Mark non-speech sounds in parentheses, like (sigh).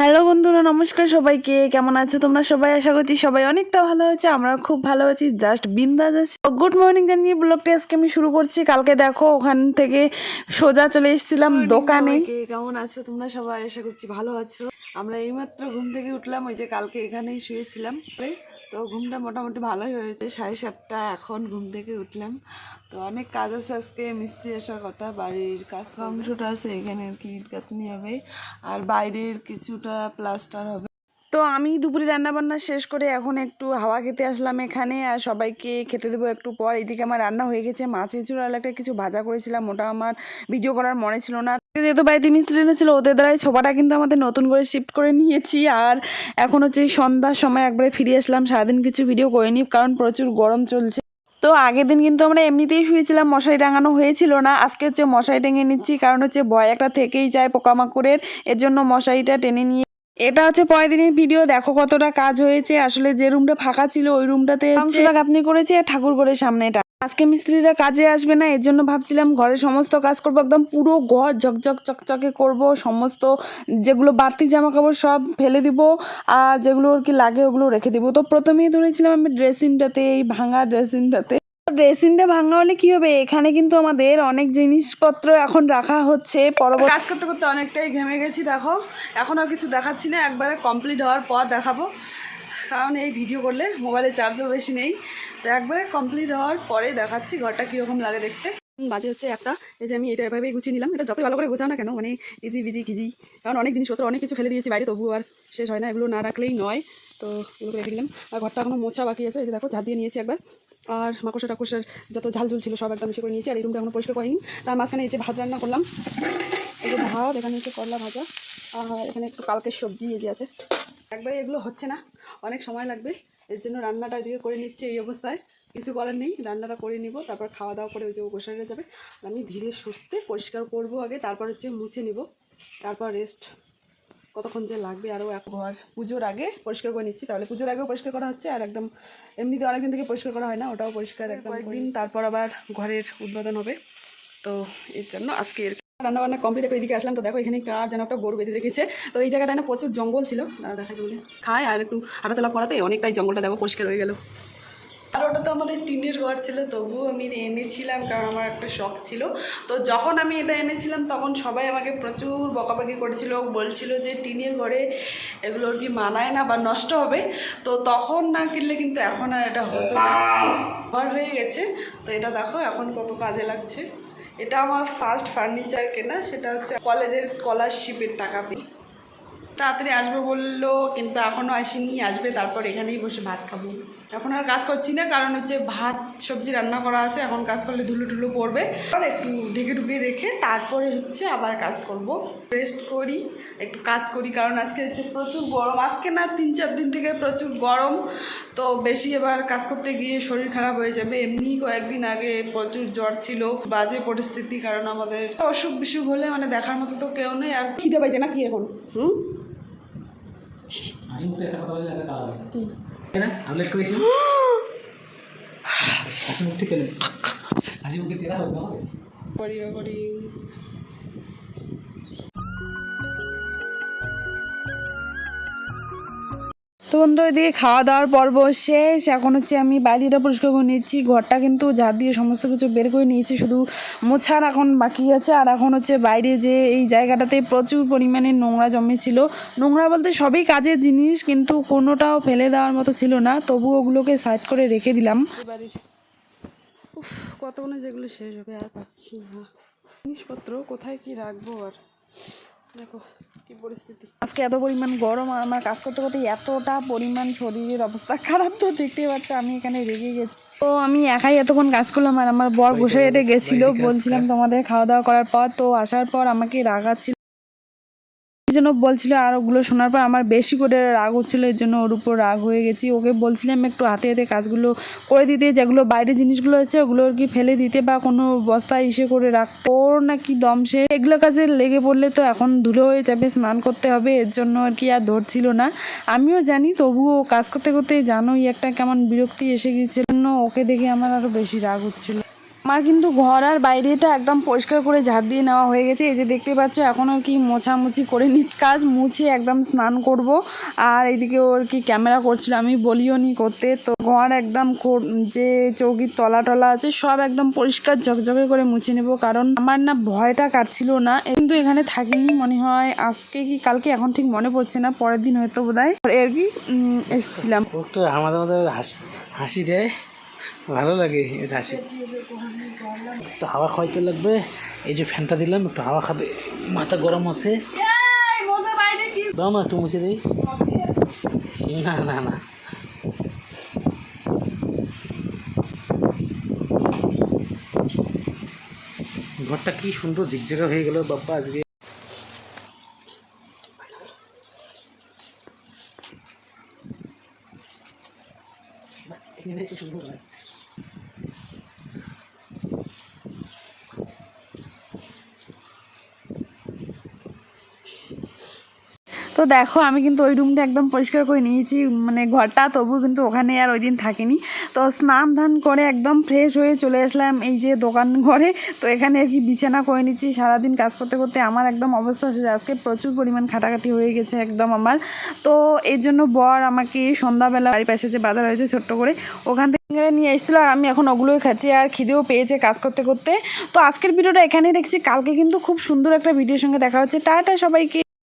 Hello বন্ধুরা নমস্কার সবাইকে। কেমন আছো তোমরা সবাই? আশা করছি সবাই অনেকটা ভালো আছে আমরা খুব ভালো আছি। জাস্ট বিন্দাস আছি। গুড মর্নিং জানিয়ে ব্লগটা আজকে আমি শুরু করছি। কালকে দেখো ওখান থেকে সোজা চলে এসেছিলাম দোকানে। কেমন আছো তোমরা সবাই? আশা করছি ভালো আছো। আমরা এইমাত্র ঘুম থেকে উঠলাম ওই যে কালকে এখানেই শুয়েছিলাম। তো ঘুমটা মোটামুটি ভালোই হয়েছে। সাড়ে সাতটা এখন ঘুম থেকে উঠলাম। তো অনেক কাজ আছে আজকে, মিস্ত্রি আসার কথা, বাড়ির কাজ। অংশটা আছে, এখানে আর কি হবে। আর বাইরের কিছুটা প্লাস্টার হবে। তো আমি দুপুরে রান্না বান্না শেষ করে এখন একটু হাওয়া খেতে আসলাম এখানে, আর সবাইকে খেতে দেবো একটু পর। এদিকে আমার রান্না হয়ে গেছে, মাছের ঝোল একটা কিছু ভাজা করেছিলাম। ওটা আমার ভিডিও করার মনে ছিল না যেহেতু বাড়িতে মিস্ত্রি এনেছিল ওদের দ্বারাই ছোপাটা কিন্তু আমাদের নতুন করে শিফট করে নিয়েছি। আর এখন হচ্ছে সন্ধ্যার সময় একবারে ফিরে আসলাম, সারাদিন কিছু ভিডিও করিনি কারণ প্রচুর গরম চলছে। তো আগের দিন কিন্তু আমরা এমনিতেই শুয়েছিলাম, মশারি টাঙানো হয়েছিল না। আজকে হচ্ছে মশারি টেঙে নিচ্ছি, কারণ হচ্ছে ভয় একটা থেকেই যায় পোকামাকড়ের। এর জন্য মশারিটা টেনে নিয়ে এটা হচ্ছে পরের দিনের ভিডিও দেখো কতটা কাজ হয়েছে। আসলে যে রুমটা ফাঁকা ছিল, ওই রুমটাতে গাঁথনি করেছি আর ঠাকুর ঘরের সামনে এটা আজকে মিস্ত্রিরা কাজে আসবে না, এর জন্য ভাবছিলাম ঘরের সমস্ত কাজ করব, একদম পুরো ঘর ঝকঝক চকচকে করব, সমস্ত যেগুলো বাড়তি জামা কাপড় সব ফেলে দিব, আর যেগুলো আর কি লাগে ওগুলো রেখে দিব। তো প্রথমেই ধরেছিলাম আমি ড্রেসিংটাতে, এই ভাঙা ড্রেসিংটাতে। ড্রেসিংটা ভাঙা হলে কি হবে? এখানে কিন্তু আমাদের অনেক জিনিসপত্র এখন রাখা হচ্ছে, পরবর্তী কাজ করতে করতে অনেকটাই ঘেমে গেছি, দেখো। এখন আর কিছু দেখাচ্ছি না, একবারে কমপ্লিট হওয়ার পর দেখাবো। কারণ এই ভিডিও করলে মোবাইলে চার্জও বেশি নেই। তো একবারে কমপ্লিট হওয়ার পরে দেখাচ্ছি ঘরটা কীরকম লাগে দেখতে। বাজে হচ্ছে একটা। এই যে আমি এটা এভাবেই গুছিয়ে নিলাম। এটা যতই ভালো করে গোছাও না কেন মানে ইজি বিজি কিজি কারণ অনেক জিনিসপত্র, অনেক কিছু ফেলে দিয়েছি বাইরে, তবুও আর শেষ হয় না। এগুলো না রাখলেই নয়। তো এগুলো রেখে দিলাম। আর ঘরটা এখনও মোছা বাকি আছে। এই যে দেখো, ঝাঁট দিয়ে নিয়েছি একবার। আর মাকড়সা টাকড়সার যত ঝাল ঝুল ছিল সব একদম করে নিয়েছি। আর এই রুমটা এখনও পরিষ্কার করিনি। তার মাঝখানে এই যে ভাত রান্না করলাম। এই যে ভাত, এখানে হচ্ছে করলা ভাজা। আর এখানে একটু কালকের সবজি এই যে আছে। একবারে এগুলো হচ্ছে না। অনেক সময় লাগবে। এর জন্য রান্নাটা এদিকে করে নিচ্ছি এই অবস্থায়। কিছু করার নেই রান্নাটা করে নিব তারপর খাওয়া দাওয়া করে ওই যে গোসাইরে যাবে। আমি ধীরে সুস্থে পরিষ্কার করব আগে তারপর হচ্ছে মুছে নিব। তারপর রেস্ট কতক্ষণ যে লাগবে আরও এক ঘর পুজোর আগে পরিষ্কার করে নিচ্ছি। তাহলে পুজোর আগেও পরিষ্কার করা হচ্ছে আর একদম এমনিতে অনেকদিন থেকে পরিষ্কার করা হয় না ওটাও পরিষ্কার একদম কয়েকদিন তারপর আবার ঘরের উদ্বোধন হবে। তো এর জন্য আজকে রান্না বান্না কমপ্লিট করে এদিকে আসলাম। তো দেখো এখানে কার যেন একটা গরু বেঁধে রেখেছে। তো এই জায়গাটায় না প্রচুর জঙ্গল ছিল। তারা দেখা বলে খায় আর একটু হাঁটাচলা করাতে অনেকটাই জঙ্গলটা দেখো পরিষ্কার হয়ে গেল। আর ওটা তো আমাদের টিনের ঘর ছিল, তবুও আমি এনেছিলাম কারণ আমার একটা শখ ছিল। তো যখন আমি এটা এনেছিলাম, তখন সবাই আমাকে প্রচুর বকাবকি করেছিল। বলছিল যে টিনের ঘরে এগুলো কি মানায় না বা নষ্ট হবে। তো তখন না কিনলে কিন্তু এখন আর এটা হতো না। ঘর হয়ে গেছে। তো এটা দেখো এখন কত কাজে লাগছে। এটা আমার ফার্স্ট ফার্নিচার কেনা সেটা হচ্ছে কলেজের স্কলারশিপের টাকা। পেয়ে তাড়াতাড়ি আসবে বলল, কিন্তু এখনও আসেনি, আসবে তারপর এখানেই বসে ভাত খাব। এখন আর কাজ করছি না, কারণ হচ্ছে ভাত, সবজি রান্না করা আছে, এখন কাজ করলে ধুলো টুলো পড়বে। আর একটু ঢেকে ঢুকে রেখে তারপরে হচ্ছে আবার কাজ করব। রেস্ট করি, একটু কাজ করি, কারণ আজকে হচ্ছে প্রচুর গরম। আজকে না তিন চার দিন থেকে প্রচুর গরম, তো বেশি এবার কাজ করতে গিয়ে শরীর খারাপ হয়ে যাবে। এমনি কয়েকদিন আগে প্রচুর জ্বর ছিল, বাজে পরিস্থিতি, কারণ আমাদের অসুখ বিসুখ হলে মানে দেখার মতো তো কেউ নেই। আর খিদে পাইছে না কি এখন? হুম? হাসি মুখে একটা কথা বললে একটা কাজ কি? (gasps) তাই না আমি লেট করেছি হাসি মুখ কেন হাসি মুখে চেরা হবে করি করি তো এদিকে খাওয়া দাওয়ার পর্ব শেষ। এখন হচ্ছে আমি বাড়িটা পরিষ্কার করে নিচ্ছি। ঘরটা কিন্তু ঝাড় দিয়ে সমস্ত কিছু বের করে নিয়েছি, শুধু মোছার এখন বাকি আছে। আর এখন হচ্ছে বাইরে যে এই জায়গাটাতে প্রচুর পরিমাণে নোংরা জমেছিল। নোংরা বলতে সবই কাজের জিনিস, কিন্তু কোনোটাও ফেলে দেওয়ার মতো ছিল না। তবু ওগুলোকে সাইড করে রেখে দিলাম। বাড়ির উফ কতগুলো যেগুলো শেষ হবে আর পাচ্ছি না। জিনিসপত্র কোথায় কি রাখব আর? কি পরিস্থিতি। আজকে এত পরিমাণ গরম আর আমার কাজ করতে করতে এতটা পরিমাণ শরীরের অবস্থা খারাপ তো দেখতে পাচ্ছ আমি এখানে রেগে গেছি। তো আমি একাই এতক্ষণ কাজ করলাম আর আমার বর বসে হেঁটে গেছিল বলছিলাম তোমাদের খাওয়া দাওয়া করার পর তো আসার পর আমাকে রাগাচ্ছিল। জন্য বলছিল আর ওগুলো শোনার পর আমার বেশি করে রাগ হচ্ছিল, এর জন্য ওর উপর রাগ হয়ে গেছি। ওকে বলছিলাম একটু হাতে হাতে কাজগুলো করে দিতে, যেগুলো বাইরে জিনিসগুলো আছে ওগুলো আর কি ফেলে দিতে বা কোনো বস্তায় ইসে করে রাখতে। ওর নাকি দম সে এগুলো কাজে লেগে পড়লে তো এখন ধুলো হয়ে যাবে, স্নান করতে হবে, এর জন্য আর কি আর ধরছিল না। আমিও জানি, তবুও কাজ করতে করতে জানোই একটা কেমন বিরক্তি এসে গিয়েছিল ওকে দেখে আমার আরও বেশি রাগ হচ্ছিল। আমার কিন্তু ঘর আর বাইরেটা একদম পরিষ্কার করে ঝাড় দিয়ে নেওয়া হয়ে গেছে। এই যে দেখতে পাচ্ছ, এখন আর কি মোছামুছি করে নিচ কাজ মুছে একদম স্নান করব। আর এইদিকে ওর কি ক্যামেরা করছিল আমি বলিও নি করতে। তো ঘর একদম যে চৌকির তলা টলা আছে, সব একদম পরিষ্কার ঝকঝকে করে মুছে নেব। কারণ আমার না ভয়টা কাটছিল না। কিন্তু এখানে থাকিনি মনে হয়। আজকে কি কালকে এখন ঠিক মনে পড়ছে না। পরের দিন হয়তো বোধ হয় আর কি এসেছিলাম। হাসি দেয়। ভালো লাগে এটা হাসি একটু হাওয়া খাইতে লাগবে। এই যে ফ্যানটা দিলাম একটু হাওয়া খাবে। মাথা গরম আছে। দাও না একটু মুছে দিই। না না না। ঘরটা কি সুন্দর ঝিকঝাকা হয়ে গেল বাপ্পা আজকে। সুন্দর তো দেখো, আমি কিন্তু ওই রুমটা একদম পরিষ্কার করে নিয়েছি মানে ঘরটা তবু কিন্তু ওখানে আর ওই দিন থাকিনি। তো স্নান ধান করে একদম ফ্রেশ হয়ে চলে আসলাম এই যে দোকান ঘরে। তো এখানে আর কি বিছানা করে নিচ্ছি, সারাদিন কাজ করতে করতে আমার একদম অবস্থা শেষ আজকে প্রচুর পরিমাণ খাটাখাটি হয়ে গেছে একদম আমার। তো এর জন্য বর আমাকে সন্ধ্যাবেলা বাড়ির পাশে যে বাজার হয়েছে ছোট্ট করে, ওখান থেকে নিয়ে এসেছিল আর আমি এখন ওগুলোই খাচ্ছি আর খিদেও পেয়েছে কাজ করতে করতে। তো আজকের ভিডিওটা এখানেই রেখেছি, কালকে কিন্তু খুব সুন্দর একটা ভিডিওর সঙ্গে দেখা হচ্ছে। টাটা সবাইকে।